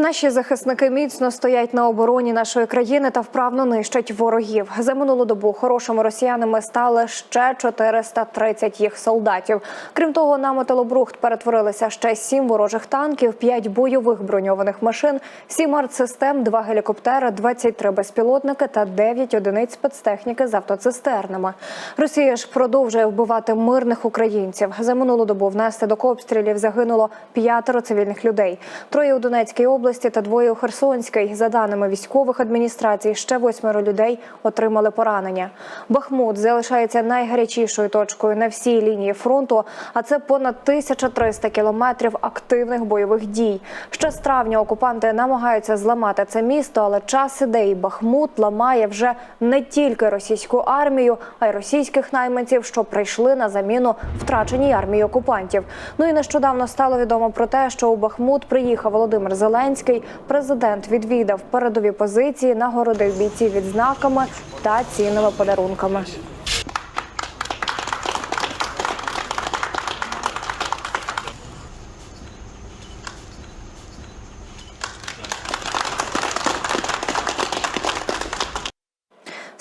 Наші захисники міцно стоять на обороні нашої країни та вправно нищать ворогів. За минулу добу хорошими росіянами стали ще 430 їх солдатів. Крім того, на металобрухт перетворилися ще сім ворожих танків, п'ять бойових броньованих машин, сім артсистем, два гелікоптери, 23 безпілотники та 9 одиниць спецтехніки з автоцистернами. Росія ж продовжує вбивати мирних українців. За минулу добу внаслідок обстрілів загинуло п'ятеро цивільних людей. Троє у Донецькій області та двоє у Херсонській. За даними військових адміністрацій, ще восьмеро людей отримали поранення. Бахмут залишається найгарячішою точкою на всій лінії фронту, а це понад 1300 кілометрів активних бойових дій. Ще з травня окупанти намагаються зламати це місто, але час іде і Бахмут ламає вже не тільки російську армію, а й російських найманців, що прийшли на заміну втраченій армії окупантів. Ну і нещодавно стало відомо про те, що у Бахмут приїхав Володимир Зеленський. Президент відвідав передові позиції, нагородив бійців відзнаками та цінними подарунками.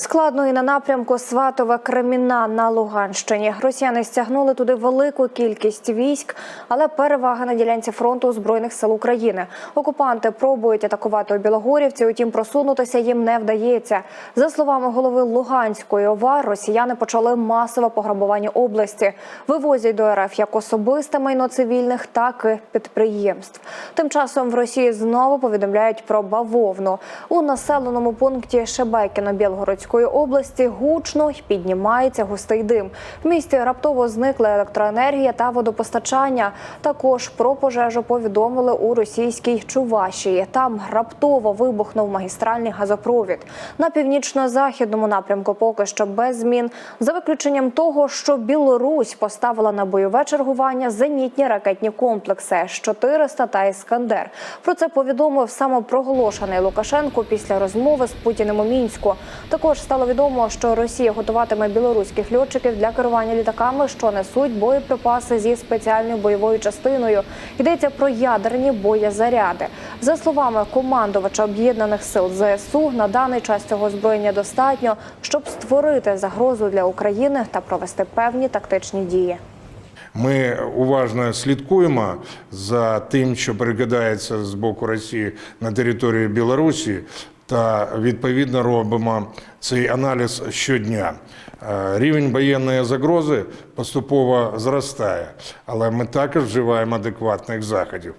Складно і на напрямку Сватове Креміна на Луганщині. Росіяни стягнули туди велику кількість військ, але перевага на ділянці фронту збройних сил України. Окупанти пробують атакувати у Білогорівці, утім просунутися їм не вдається. За словами голови Луганської ОВА, росіяни почали масове пограбування області, вивозять до РФ як особисте майно цивільних, так і підприємств. Тим часом в Росії знову повідомляють про бавовну у населеному пункті Шебекіно Білгородської області. Гучно піднімається густий дим. В місті раптово зникла електроенергія та водопостачання. Також про пожежу повідомили у російській Чувашії. Там раптово вибухнув магістральний газопровід. На північно-західному напрямку поки що без змін, за виключенням того, що Білорусь поставила на бойове чергування зенітні ракетні комплекси С-400 та Іскандер. Про це повідомив самопроголошений Лукашенко після розмови з Путіним у мінську. Також стало відомо, що Росія готуватиме білоруських льотчиків для керування літаками, що несуть боєприпаси зі спеціальною бойовою частиною. Йдеться про ядерні боєзаряди. За словами командувача об'єднаних сил ЗСУ, на даний час цього озброєння достатньо, щоб створити загрозу для України та провести певні тактичні дії. Ми уважно слідкуємо за тим, що перекидається з боку Росії на територію Білорусі, та відповідно робимо цей аналіз щодня. Е, Рівень воєнної загрози поступово зростає, але ми також вживаємо адекватних заходів.